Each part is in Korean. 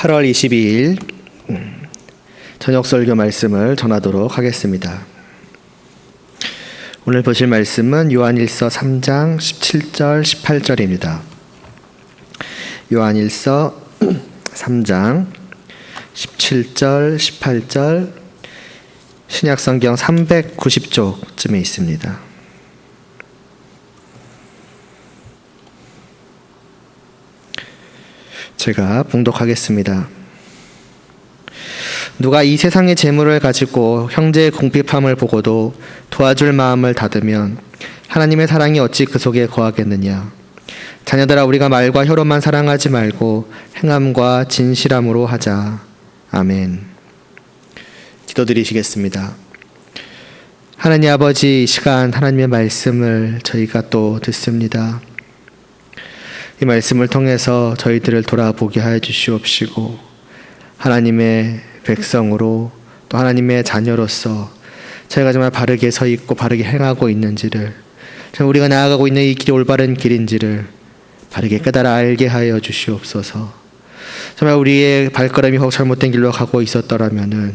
8월 22일 음, 저녁 설교 말씀을 전하도록 하겠습니다. 오늘 보실 말씀은 요한일서 3장 17절 18절입니다. 요한일서 3장 17절 18절 신약 성경 390쪽쯤에 있습니다. 제가 봉독하겠습니다. 누가 이 세상의 재물을 가지고 형제의 궁핍함을 보고도 도와줄 마음을 닫으면 하나님의 사랑이 어찌 그 속에 거하겠느냐. 자녀들아 우리가 말과 혀로만 사랑하지 말고 행함과 진실함으로 하자. 아멘. 기도드리시겠습니다. 하나님 아버지 이 시간 하나님의 말씀을 저희가 또 듣습니다. 이 말씀을 통해서 저희들을 돌아보게 하여 주시옵시고 하나님의 백성으로 또 하나님의 자녀로서 저희가 정말 바르게 서 있고 바르게 행하고 있는지를 우리가 나아가고 있는 이 길이 올바른 길인지를 바르게 깨달아 알게 하여 주시옵소서. 정말 우리의 발걸음이 혹 잘못된 길로 가고 있었더라면은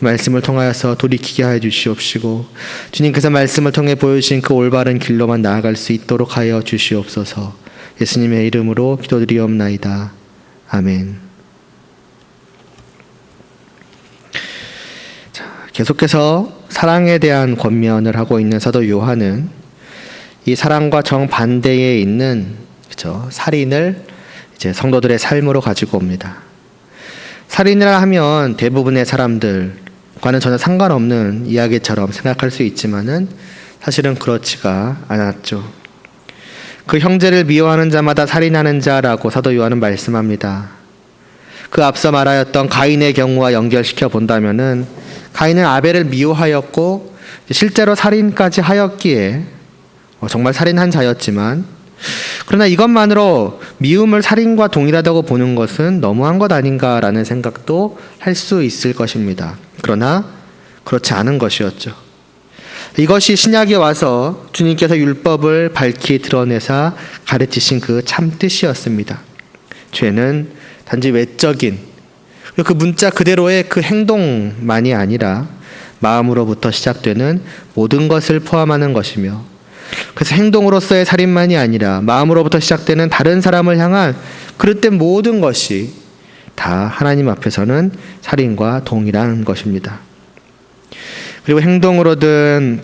이 말씀을 통하여서 돌이키게 하여 주시옵시고 주님께서 말씀을 통해 보여주신 그 올바른 길로만 나아갈 수 있도록 하여 주시옵소서. 예수님의 이름으로 기도드리옵나이다. 아멘. 자, 계속해서 사랑에 대한 권면을 하고 있는 사도 요한은 이 사랑과 정반대에 있는 그죠? 살인을 이제 성도들의 삶으로 가지고 옵니다. 살인이라 하면 대부분의 사람들과는 전혀 상관없는 이야기처럼 생각할 수 있지만은 사실은 그렇지가 않았죠. 그 형제를 미워하는 자마다 살인하는 자라고 사도 요한은 말씀합니다. 그 앞서 말하였던 가인의 경우와 연결시켜 본다면은 가인은 아벨을 미워하였고 실제로 살인까지 하였기에 어, 정말 살인한 자였지만 그러나 이것만으로 미움을 살인과 동일하다고 보는 것은 너무한 것 아닌가라는 생각도 할 수 있을 것입니다. 그러나 그렇지 않은 것이었죠. 이것이 신약에 와서 주님께서 율법을 밝히 드러내사 가르치신 그 참 뜻이었습니다. 죄는 단지 외적인 그 문자 그대로의 그 행동만이 아니라 마음으로부터 시작되는 모든 것을 포함하는 것이며 그래서 행동으로서의 살인만이 아니라 마음으로부터 시작되는 다른 사람을 향한 그릇된 모든 것이 다 하나님 앞에서는 살인과 동일한 것입니다. 그리고 행동으로든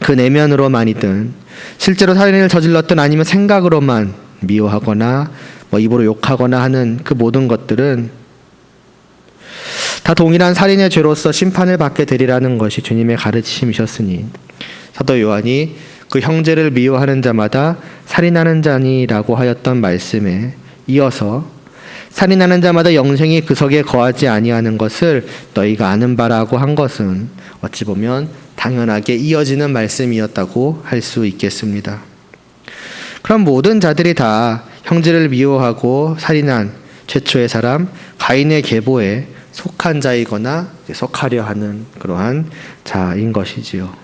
그 내면으로만이든 실제로 살인을 저질렀든 아니면 생각으로만 미워하거나 뭐 입으로 욕하거나 하는 그 모든 것들은 다 동일한 살인의 죄로서 심판을 받게 되리라는 것이 주님의 가르침이셨으니 사도 요한이 그 형제를 미워하는 자마다 살인하는 자니라고 하였던 말씀에 이어서 살인하는 자마다 영생이 그 석에 거하지 아니하는 것을 너희가 아는 바라고 한 것은 어찌 보면 당연하게 이어지는 말씀이었다고 할 수 있겠습니다. 그럼 모든 자들이 다 형제를 미워하고 살인한 최초의 사람 가인의 계보에 속한 자이거나 속하려 하는 그러한 자인 것이지요.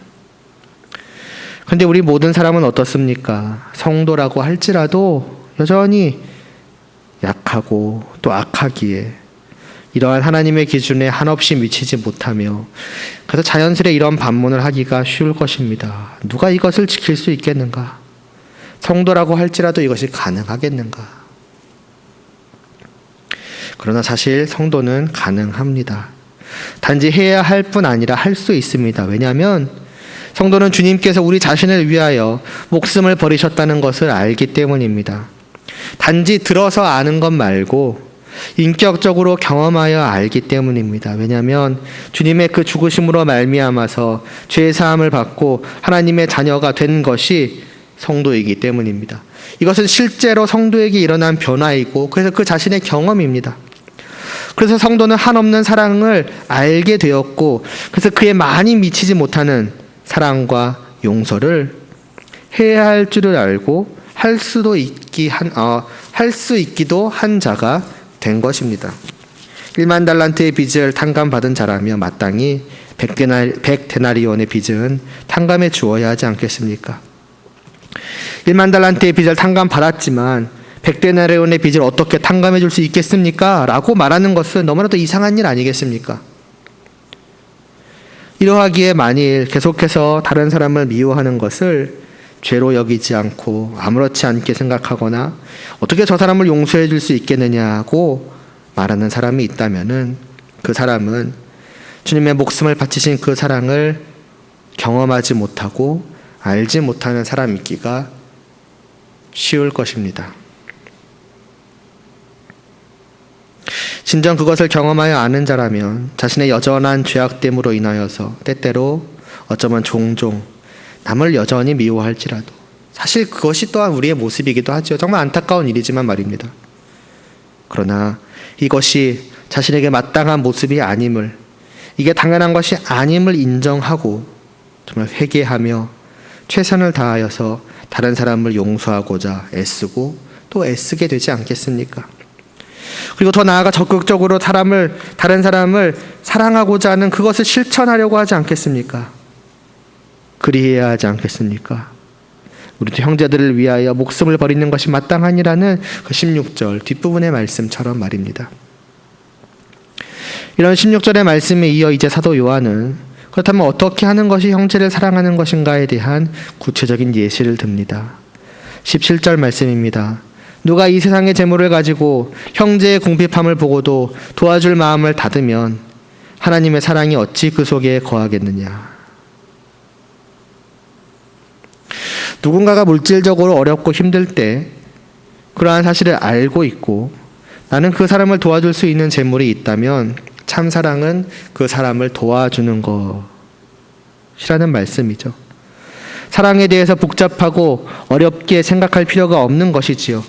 근데 우리 모든 사람은 어떻습니까? 성도라고 할지라도 여전히 약하고 또 악하기에 이러한 하나님의 기준에 한없이 미치지 못하며 그래서 자연스레 이런 반문을 하기가 쉬울 것입니다. 누가 이것을 지킬 수 있겠는가? 성도라고 할지라도 이것이 가능하겠는가? 그러나 사실 성도는 가능합니다. 단지 해야 할 뿐 아니라 할 수 있습니다. 왜냐하면 성도는 주님께서 우리 자신을 위하여 목숨을 버리셨다는 것을 알기 때문입니다. 단지 들어서 아는 것 말고 인격적으로 경험하여 알기 때문입니다. 왜냐하면 주님의 그 죽으심으로 말미암아서 죄 사함을 받고 하나님의 자녀가 된 것이 성도이기 때문입니다. 이것은 실제로 성도에게 일어난 변화이고 그래서 그 자신의 경험입니다. 그래서 성도는 한없는 사랑을 알게 되었고 그래서 그에 많이 미치지 못하는 사랑과 용서를 해야 할 줄을 알고 할 수도 있기 한, 어, 할 수 있기도 한 자가 된 것입니다. 1만 달란트의 빚을 탕감받은 자라며 마땅히 100데나리온의 빚은 탕감해 주어야 하지 않겠습니까? 1만 달란트의 빚을 탕감받았지만 백대나리온의 빚을 어떻게 탕감해 줄 수 있겠습니까? 라고 말하는 것은 너무나도 이상한 일 아니겠습니까? 이러하기에 만일 계속해서 다른 사람을 미워하는 것을 죄로 여기지 않고 아무렇지 않게 생각하거나 어떻게 저 사람을 용서해 줄 수 있겠느냐고 말하는 사람이 있다면은 그 사람은 주님의 목숨을 바치신 그 사랑을 경험하지 못하고 알지 못하는 사람이기가 쉬울 것입니다. 진정 그것을 경험하여 아는 자라면 자신의 여전한 죄악됨으로 인하여서 때때로 어쩌면 종종 남을 여전히 미워할지라도 사실 그것이 또한 우리의 모습이기도 하죠. 정말 안타까운 일이지만 말입니다. 그러나 이것이 자신에게 마땅한 모습이 아님을 이게 당연한 것이 아님을 인정하고 정말 회개하며 최선을 다하여서 다른 사람을 용서하고자 애쓰고 또 애쓰게 되지 않겠습니까? 그리고 더 나아가 적극적으로 사람을 다른 사람을 사랑하고자 하는 그것을 실천하려고 하지 않겠습니까? 그리해야 하지 않겠습니까? 우리 형제들을 위하여 목숨을 버리는 것이 마땅하니라는 그 16절 뒷부분의 말씀처럼 말입니다. 이런 16절의 말씀에 이어 이제 사도 요한은 그렇다면 어떻게 하는 것이 형제를 사랑하는 것인가에 대한 구체적인 예시를 듭니다. 17절 말씀입니다. 누가 이 세상의 재물을 가지고 형제의 궁핍함을 보고도 도와줄 마음을 닫으면 하나님의 사랑이 어찌 그 속에 거하겠느냐. 누군가가 물질적으로 어렵고 힘들 때 그러한 사실을 알고 있고 나는 그 사람을 도와줄 수 있는 재물이 있다면 참 사랑은 그 사람을 도와주는 것이라는 말씀이죠. 사랑에 대해서 복잡하고 어렵게 생각할 필요가 없는 것이지요.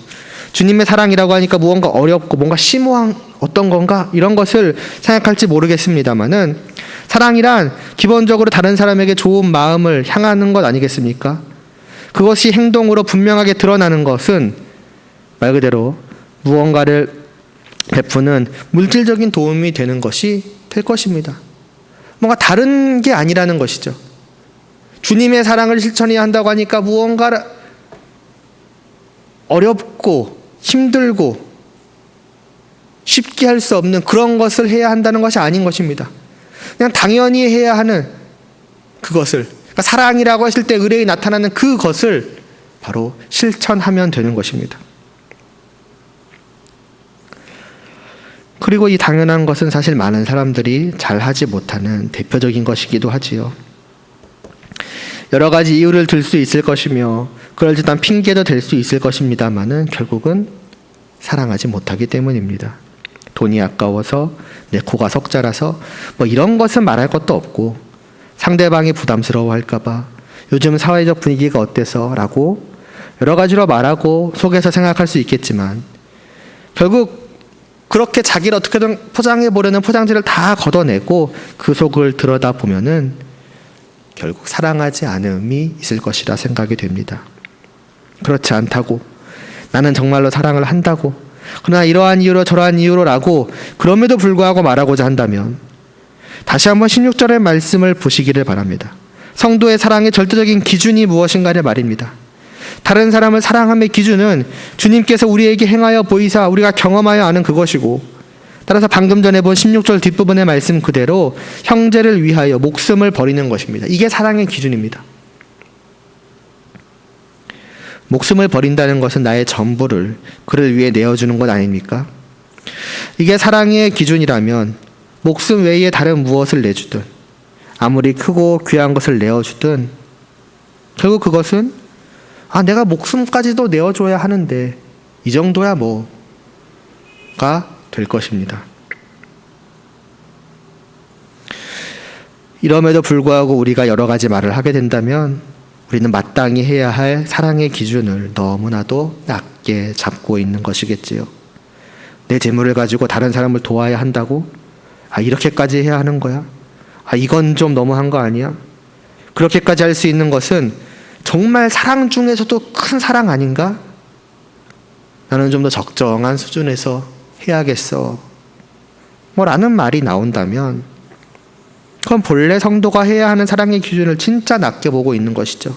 주님의 사랑이라고 하니까 무언가 어렵고 뭔가 심오한 어떤 건가 이런 것을 생각할지 모르겠습니다만은 사랑이란 기본적으로 다른 사람에게 좋은 마음을 향하는 것 아니겠습니까? 그것이 행동으로 분명하게 드러나는 것은 말 그대로 무언가를 베푸는 물질적인 도움이 되는 것이 될 것입니다. 뭔가 다른 게 아니라는 것이죠. 주님의 사랑을 실천해야 한다고 하니까 무언가 어렵고 힘들고 쉽게 할 수 없는 그런 것을 해야 한다는 것이 아닌 것입니다. 그냥 당연히 해야 하는 그것을 그러니까 사랑이라고 했을 때 의뢰에 나타나는 그것을 바로 실천하면 되는 것입니다. 그리고 이 당연한 것은 사실 많은 사람들이 잘 하지 못하는 대표적인 것이기도 하지요. 여러 가지 이유를 들 수 있을 것이며 그럴 듯한 핑계도 될 수 있을 것입니다만은 결국은 사랑하지 못하기 때문입니다. 돈이 아까워서 내 코가 석자라서 뭐 이런 것은 말할 것도 없고 상대방이 부담스러워할까봐 요즘 사회적 분위기가 어때서 라고 여러 가지로 말하고 속에서 생각할 수 있겠지만 결국 그렇게 자기를 어떻게든 포장해 보려는 포장지를 다 걷어내고 그 속을 들여다 보면은 결국 사랑하지 않음이 있을 것이라 생각이 됩니다. 그렇지 않다고. 나는 정말로 사랑을 한다고. 그러나 이러한 이유로 저러한 이유로라고 그럼에도 불구하고 말하고자 한다면 다시 한번 16절의 말씀을 보시기를 바랍니다. 성도의 사랑의 절대적인 기준이 무엇인가를 말입니다. 다른 사람을 사랑함의 기준은 주님께서 우리에게 행하여 보이사 우리가 경험하여 아는 그것이고 따라서 방금 전에 본 16절 뒷부분의 말씀 그대로 형제를 위하여 목숨을 버리는 것입니다. 이게 사랑의 기준입니다. 목숨을 버린다는 것은 나의 전부를 그를 위해 내어주는 것 아닙니까? 이게 사랑의 기준이라면 목숨 외에 다른 무엇을 내주든 아무리 크고 귀한 것을 내어주든 결국 그것은 아 내가 목숨까지도 내어줘야 하는데 이 정도야 뭐가 될 것입니다. 이럼에도 불구하고 우리가 여러 가지 말을 하게 된다면 우리는 마땅히 해야 할 사랑의 기준을 너무나도 낮게 잡고 있는 것이겠지요. 내 재물을 가지고 다른 사람을 도와야 한다고? 아, 이렇게까지 해야 하는 거야? 아, 이건 좀 너무한 거 아니야? 그렇게까지 할 수 있는 것은 정말 사랑 중에서도 큰 사랑 아닌가? 나는 좀 더 적정한 수준에서 해야겠어. 뭐 라는 말이 나온다면 그건 본래 성도가 해야 하는 사랑의 기준을 진짜 낮게 보고 있는 것이죠.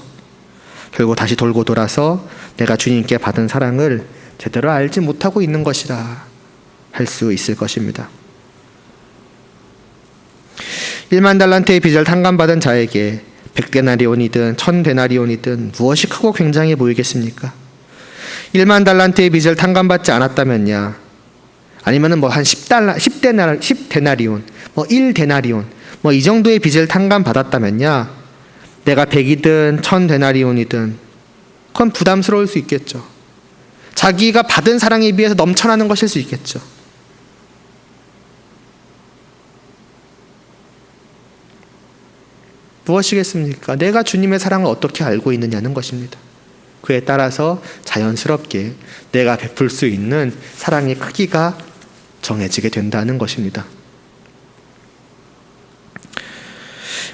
결국 다시 돌고 돌아서 내가 주님께 받은 사랑을 제대로 알지 못하고 있는 것이라 할 수 있을 것입니다. 1만 달란트의 빚을 탕감받은 자에게 100데나리온이든 1000데나리온이든 무엇이 크고 굉장히 보이겠습니까? 1만 달란트의 빚을 탕감받지 않았다면야 아니면은 뭐 한 10달러 10데나 10데나리온 뭐 1데나리온 뭐 이 정도의 빚을 탕감받았다면야 내가 100이든 1000데나리온이든 그건 부담스러울 수 있겠죠. 자기가 받은 사랑에 비해서 넘쳐나는 것일 수 있겠죠. 무엇이겠습니까? 내가 주님의 사랑을 어떻게 알고 있느냐는 것입니다. 그에 따라서 자연스럽게 내가 베풀 수 있는 사랑의 크기가 정해지게 된다는 것입니다.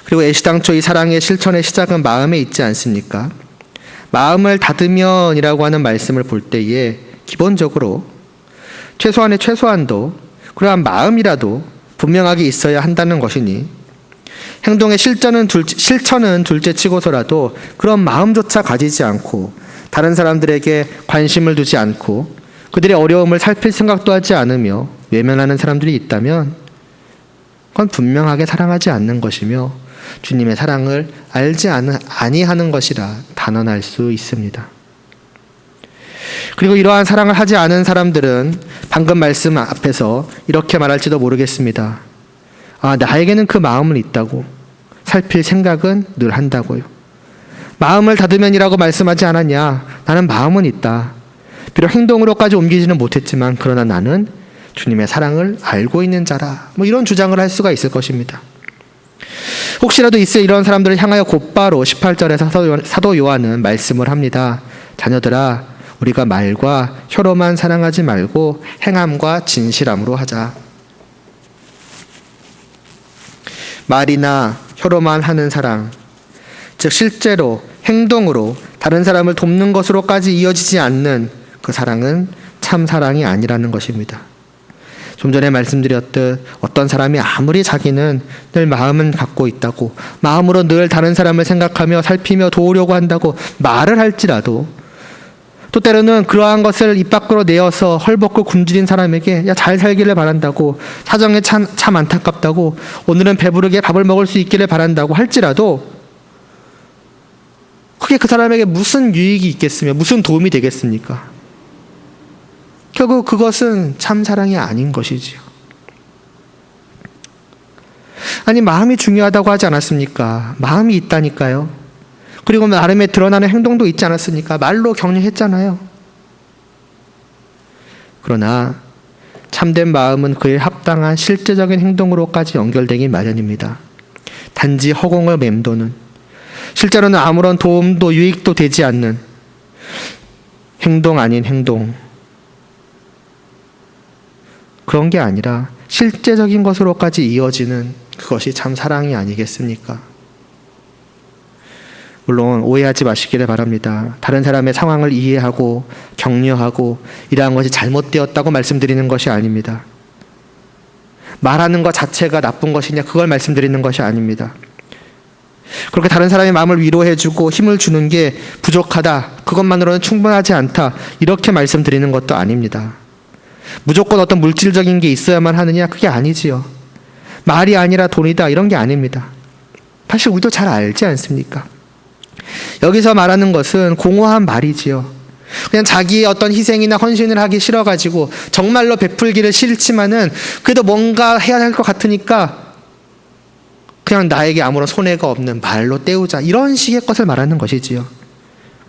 그리고 애시당초 이 사랑의 실천의 시작은 마음에 있지 않습니까? 마음을 닫으면이라고 하는 말씀을 볼 때에 기본적으로 최소한의 최소한도 그러한 마음이라도 분명하게 있어야 한다는 것이니 행동의 실전은 둘, 실천은 둘째 치고서라도 그런 마음조차 가지지 않고 다른 사람들에게 관심을 두지 않고 그들의 어려움을 살필 생각도 하지 않으며 외면하는 사람들이 있다면 그건 분명하게 사랑하지 않는 것이며 주님의 사랑을 알지 아니하는 것이라 단언할 수 있습니다. 그리고 이러한 사랑을 하지 않은 사람들은 방금 말씀 앞에서 이렇게 말할지도 모르겠습니다. 아, 나에게는 그 마음은 있다고. 살필 생각은 늘 한다고요. 마음을 닫으면이라고 말씀하지 않았냐? 나는 마음은 있다. 비록 행동으로까지 옮기지는 못했지만, 그러나 나는 주님의 사랑을 알고 있는 자라. 뭐 이런 주장을 할 수가 있을 것입니다. 혹시라도 있을 이런 사람들을 향하여 곧바로 18절에 사도 요한은 말씀을 합니다. 자녀들아, 우리가 말과 혀로만 사랑하지 말고 행함과 진실함으로 하자. 말이나 혀로만 하는 사랑, 즉 실제로 행동으로 다른 사람을 돕는 것으로까지 이어지지 않는 그 사랑은 참 사랑이 아니라는 것입니다. 좀 전에 말씀드렸듯 어떤 사람이 아무리 자기는 늘 마음은 갖고 있다고 마음으로 늘 다른 사람을 생각하며 살피며 도우려고 한다고 말을 할지라도 또 때로는 그러한 것을 입 밖으로 내어서 헐벗고 굶주린 사람에게 야 잘 살기를 바란다고 사정에 참, 참 안타깝다고 오늘은 배부르게 밥을 먹을 수 있기를 바란다고 할지라도 그게 그 사람에게 무슨 유익이 있겠으며 무슨 도움이 되겠습니까? 결국 그것은 참 사랑이 아닌 것이지요. 아니 마음이 중요하다고 하지 않았습니까? 마음이 있다니까요. 그리고 나름의 드러나는 행동도 있지 않았습니까? 말로 격려했잖아요. 그러나 참된 마음은 그에 합당한 실제적인 행동으로까지 연결되기 마련입니다. 단지 허공을 맴도는 실제로는 아무런 도움도 유익도 되지 않는 행동 아닌 행동 그런 게 아니라 실제적인 것으로까지 이어지는 그것이 참 사랑이 아니겠습니까? 물론 오해하지 마시기를 바랍니다. 다른 사람의 상황을 이해하고 격려하고 이러한 것이 잘못되었다고 말씀드리는 것이 아닙니다. 말하는 것 자체가 나쁜 것이냐 그걸 말씀드리는 것이 아닙니다. 그렇게 다른 사람의 마음을 위로해주고 힘을 주는 게 부족하다. 그것만으로는 충분하지 않다. 이렇게 말씀드리는 것도 아닙니다. 무조건 어떤 물질적인 게 있어야만 하느냐? 그게 아니지요. 말이 아니라 돈이다. 이런 게 아닙니다. 사실 우리도 잘 알지 않습니까? 여기서 말하는 것은 공허한 말이지요. 그냥 자기의 어떤 희생이나 헌신을 하기 싫어가지고 정말로 베풀기를 싫지만은 그래도 뭔가 해야 할 것 같으니까 그냥 나에게 아무런 손해가 없는 말로 때우자 이런 식의 것을 말하는 것이지요.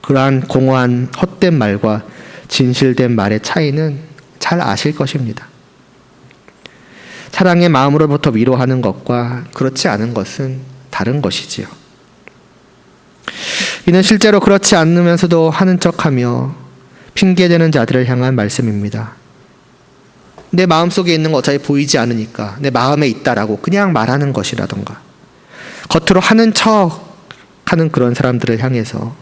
그러한 공허한 헛된 말과 진실된 말의 차이는 잘 아실 것입니다. 사랑의 마음으로부터 위로하는 것과 그렇지 않은 것은 다른 것이지요. 이는 실제로 그렇지 않으면서도 하는 척하며 핑계대는 자들을 향한 말씀입니다. 내 마음속에 있는 거 어차피 보이지 않으니까 내 마음에 있다라고 그냥 말하는 것이라던가 겉으로 하는 척 하는 그런 사람들을 향해서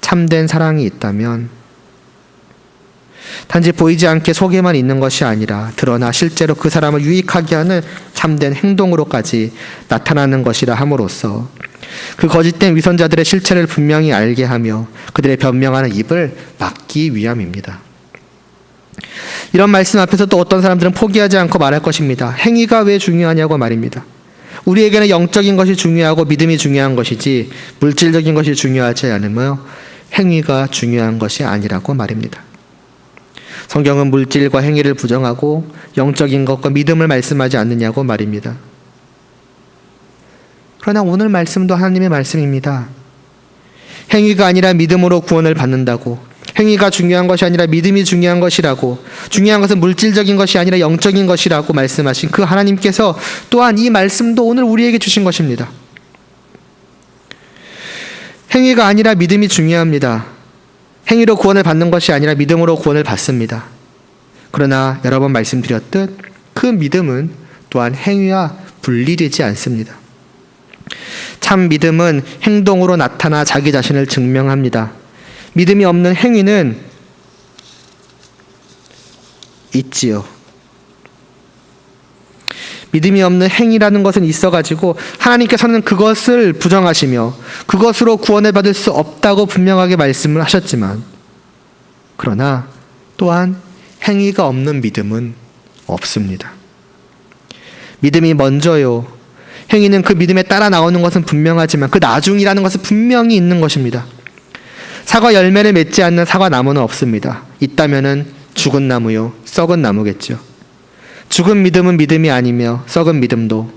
참된 사랑이 있다면 단지 보이지 않게 속에만 있는 것이 아니라 드러나 실제로 그 사람을 유익하게 하는 참된 행동으로까지 나타나는 것이라 함으로써 그 거짓된 위선자들의 실체를 분명히 알게 하며 그들의 변명하는 입을 막기 위함입니다. 이런 말씀 앞에서 또 어떤 사람들은 포기하지 않고 말할 것입니다. 행위가 왜 중요하냐고 말입니다. 우리에게는 영적인 것이 중요하고 믿음이 중요한 것이지 물질적인 것이 중요하지 않으며 행위가 중요한 것이 아니라고 말입니다. 성경은 물질과 행위를 부정하고 영적인 것과 믿음을 말씀하지 않느냐고 말입니다. 그러나 오늘 말씀도 하나님의 말씀입니다. 행위가 아니라 믿음으로 구원을 받는다고. 행위가 중요한 것이 아니라 믿음이 중요한 것이라고. 중요한 것은 물질적인 것이 아니라 영적인 것이라고 말씀하신 그 하나님께서 또한 이 말씀도 오늘 우리에게 주신 것입니다. 행위가 아니라 믿음이 중요합니다. 행위로 구원을 받는 것이 아니라 믿음으로 구원을 받습니다. 그러나 여러 번 말씀드렸듯 그 믿음은 또한 행위와 분리되지 않습니다. 참 믿음은 행동으로 나타나 자기 자신을 증명합니다. 믿음이 없는 행위는 있지요. 믿음이 없는 행위라는 것은 있어가지고 하나님께서는 그것을 부정하시며 그것으로 구원을 받을 수 없다고 분명하게 말씀을 하셨지만 그러나 또한 행위가 없는 믿음은 없습니다. 믿음이 먼저요. 행위는 그 믿음에 따라 나오는 것은 분명하지만 그 나중이라는 것은 분명히 있는 것입니다. 사과 열매를 맺지 않는 사과 나무는 없습니다. 있다면은 죽은 나무요, 썩은 나무겠죠. 죽은 믿음은 믿음이 아니며 썩은 믿음도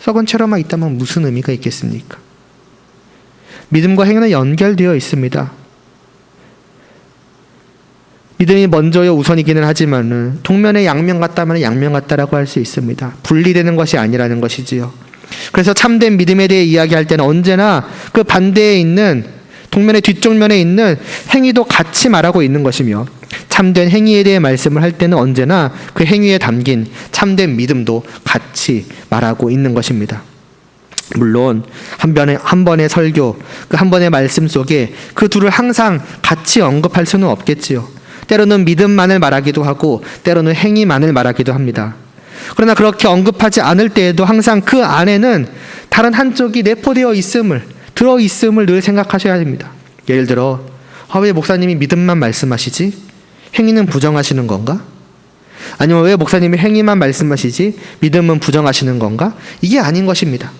썩은 채로만 있다면 무슨 의미가 있겠습니까? 믿음과 행위는 연결되어 있습니다. 믿음이 먼저요 우선이기는 하지만은 동면의 양면 같다면 양면 같다라고 할 수 있습니다. 분리되는 것이 아니라는 것이지요. 그래서 참된 믿음에 대해 이야기할 때는 언제나 그 반대에 있는 동면의 뒤쪽 면에 있는 행위도 같이 말하고 있는 것이며 참된 행위에 대해 말씀을 할 때는 언제나 그 행위에 담긴 참된 믿음도 같이 말하고 있는 것입니다. 물론 한 번의 한 번의 설교 그 한 번의 말씀 속에 그 둘을 항상 같이 언급할 수는 없겠지요. 때로는 믿음만을 말하기도 하고 때로는 행위만을 말하기도 합니다. 그러나 그렇게 언급하지 않을 때에도 항상 그 안에는 다른 한쪽이 내포되어 있음을 들어 있음을 늘 생각하셔야 됩니다. 예를 들어 아, 왜 목사님이 믿음만 말씀하시지? 행위는 부정하시는 건가? 아니면 왜 목사님이 행위만 말씀하시지 믿음은 부정하시는 건가? 이게 아닌 것입니다.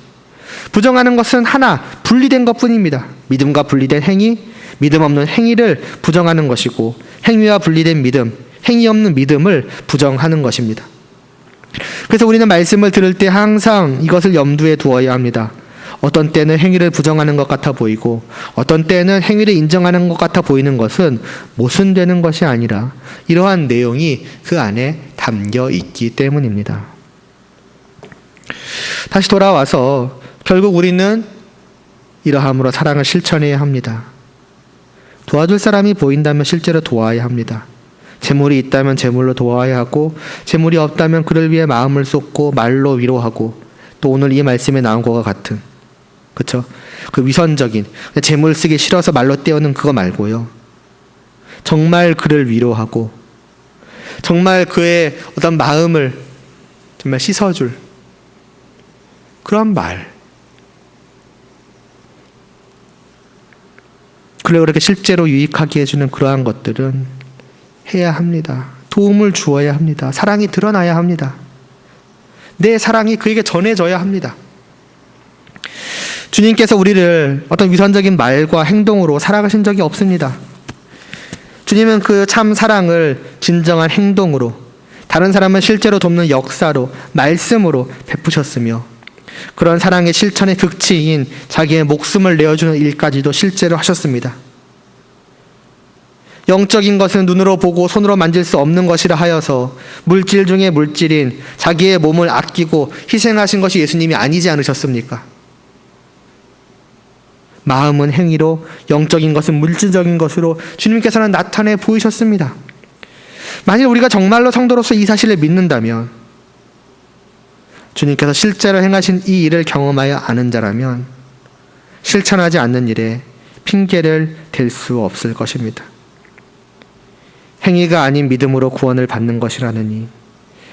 부정하는 것은 하나 분리된 것뿐입니다. 믿음과 분리된 행위, 믿음 없는 행위를 부정하는 것이고 행위와 분리된 믿음, 행위 없는 믿음을 부정하는 것입니다. 그래서 우리는 말씀을 들을 때 항상 이것을 염두에 두어야 합니다. 어떤 때는 행위를 부정하는 것 같아 보이고 어떤 때는 행위를 인정하는 것 같아 보이는 것은 모순되는 것이 아니라 이러한 내용이 그 안에 담겨 있기 때문입니다. 다시 돌아와서 결국 우리는 이러함으로 사랑을 실천해야 합니다. 도와줄 사람이 보인다면 실제로 도와야 합니다. 재물이 있다면 재물로 도와야 하고 재물이 없다면 그를 위해 마음을 쏟고 말로 위로하고 또 오늘 이 말씀에 나온 것과 같은 그렇죠? 그 위선적인 재물 쓰기 싫어서 말로 떼어는 그거 말고요. 정말 그를 위로하고 정말 그의 어떤 마음을 정말 씻어줄 그런 말. 그래 그렇게 실제로 유익하게 해주는 그러한 것들은 해야 합니다. 도움을 주어야 합니다. 사랑이 드러나야 합니다. 내 사랑이 그에게 전해져야 합니다. 주님께서 우리를 어떤 위선적인 말과 행동으로 살아가신 적이 없습니다. 주님은 그 참 사랑을 진정한 행동으로, 다른 사람을 실제로 돕는 역사로, 말씀으로 베푸셨으며, 그런 사랑의 실천의 극치인 자기의 목숨을 내어주는 일까지도 실제로 하셨습니다. 영적인 것은 눈으로 보고 손으로 만질 수 없는 것이라 하여서 물질 중에 물질인 자기의 몸을 아끼고 희생하신 것이 예수님이 아니지 않으셨습니까? 마음은 행위로 영적인 것은 물질적인 것으로 주님께서는 나타내 보이셨습니다. 만일 우리가 정말로 성도로서 이 사실을 믿는다면 주님께서 실제로 행하신 이 일을 경험하여 아는 자라면 실천하지 않는 일에 핑계를 댈 수 없을 것입니다. 행위가 아닌 믿음으로 구원을 받는 것이라느니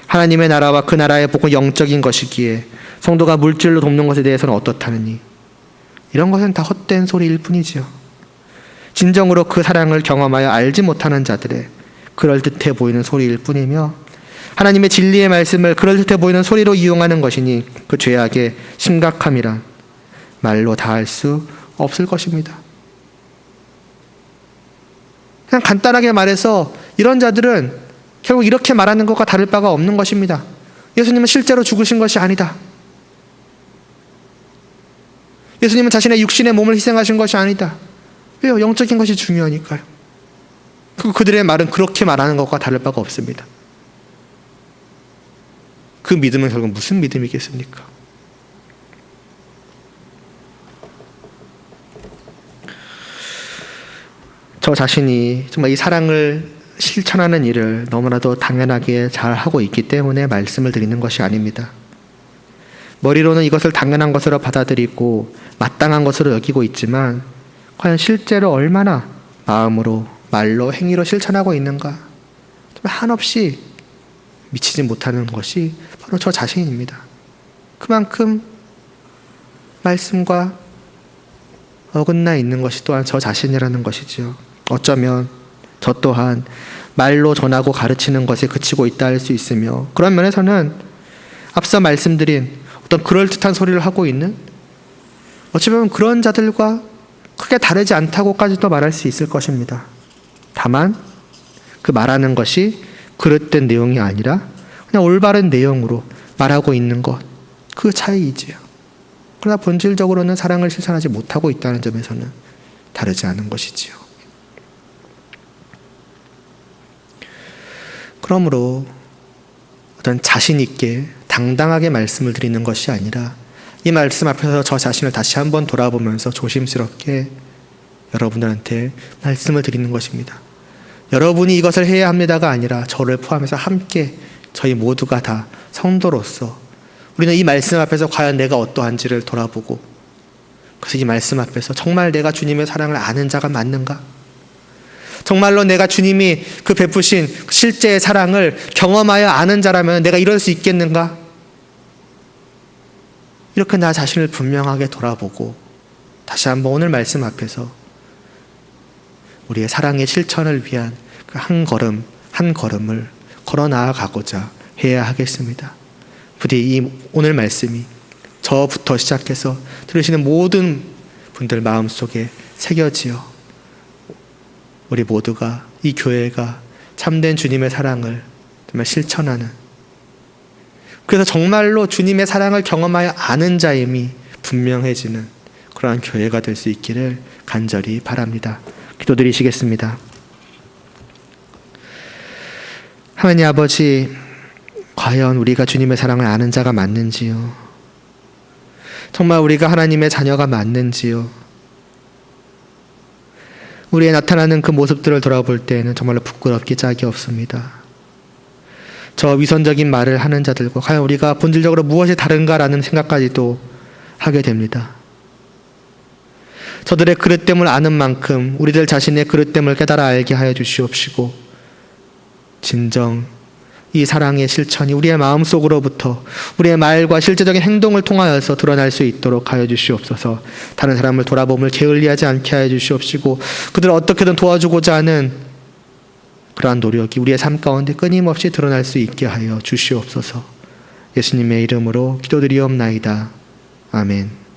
하나님의 나라와 그 나라의 복은 영적인 것이기에 성도가 물질로 돕는 것에 대해서는 어떻다느니 이런 것은 다 헛된 소리일 뿐이지요. 진정으로 그 사랑을 경험하여 알지 못하는 자들의 그럴듯해 보이는 소리일 뿐이며 하나님의 진리의 말씀을 그럴듯해 보이는 소리로 이용하는 것이니 그 죄악의 심각함이란 말로 다할 수 없을 것입니다. 그냥 간단하게 말해서 이런 자들은 결국 이렇게 말하는 것과 다를 바가 없는 것입니다. 예수님은 실제로 죽으신 것이 아니다. 예수님은 자신의 육신의 몸을 희생하신 것이 아니다. 왜요? 영적인 것이 중요하니까요. 그 그들의 말은 그렇게 말하는 것과 다를 바가 없습니다. 그 믿음은 결국 무슨 믿음이겠습니까? 저 자신이 정말 이 사랑을 실천하는 일을 너무나도 당연하게 잘 하고 있기 때문에 말씀을 드리는 것이 아닙니다. 머리로는 이것을 당연한 것으로 받아들이고 마땅한 것으로 여기고 있지만 과연 실제로 얼마나 마음으로 말로 행위로 실천하고 있는가 한없이 미치지 못하는 것이 바로 저 자신입니다. 그만큼 말씀과 어긋나 있는 것이 또한 저 자신이라는 것이지요. 어쩌면 저 또한 말로 전하고 가르치는 것에 그치고 있다 할 수 있으며 그런 면에서는 앞서 말씀드린 어떤 그럴듯한 소리를 하고 있는 어찌 보면 그런 자들과 크게 다르지 않다고까지도 말할 수 있을 것입니다. 다만 그 말하는 것이 그릇된 내용이 아니라 그냥 올바른 내용으로 말하고 있는 것, 그 차이이지요. 그러나 본질적으로는 사랑을 실천하지 못하고 있다는 점에서는 다르지 않은 것이지요. 그러므로 어떤 자신 있게 당당하게 말씀을 드리는 것이 아니라 이 말씀 앞에서 저 자신을 다시 한번 돌아보면서 조심스럽게 여러분들한테 말씀을 드리는 것입니다. 여러분이 이것을 해야 합니다가 아니라 저를 포함해서 함께 저희 모두가 다 성도로서 우리는 이 말씀 앞에서 과연 내가 어떠한지를 돌아보고 그래서 이 말씀 앞에서 정말 내가 주님의 사랑을 아는 자가 맞는가? 정말로 내가 주님이 그 베푸신 실제의 사랑을 경험하여 아는 자라면 내가 이럴 수 있겠는가? 이렇게 나 자신을 분명하게 돌아보고 다시 한번 오늘 말씀 앞에서 우리의 사랑의 실천을 위한 그 한 걸음 한 걸음을 걸어 나아가고자 해야 하겠습니다. 부디 이 오늘 말씀이 저부터 시작해서 들으시는 모든 분들 마음속에 새겨지어 우리 모두가 이 교회가 참된 주님의 사랑을 정말 실천하는 그래서 정말로 주님의 사랑을 경험하여 아는 자임이 분명해지는 그러한 교회가 될 수 있기를 간절히 바랍니다. 기도드리시겠습니다. 하나님 아버지, 과연 우리가 주님의 사랑을 아는 자가 맞는지요? 정말 우리가 하나님의 자녀가 맞는지요? 우리의 나타나는 그 모습들을 돌아볼 때에는 정말로 부끄럽기 짝이 없습니다. 저 위선적인 말을 하는 자들과 과연 우리가 본질적으로 무엇이 다른가라는 생각까지도 하게 됩니다. 저들의 그릇됨을 아는 만큼 우리들 자신의 그릇됨을 깨달아 알게 하여 주시옵시고 진정 이 사랑의 실천이 우리의 마음속으로부터 우리의 말과 실제적인 행동을 통하여서 드러날 수 있도록 하여 주시옵소서. 다른 사람을 돌아봄을 게을리하지 않게 하여 주시옵시고 그들을 어떻게든 도와주고자 하는 그러한 노력이 우리의 삶 가운데 끊임없이 드러날 수 있게 하여 주시옵소서. 예수님의 이름으로 기도드리옵나이다. 아멘.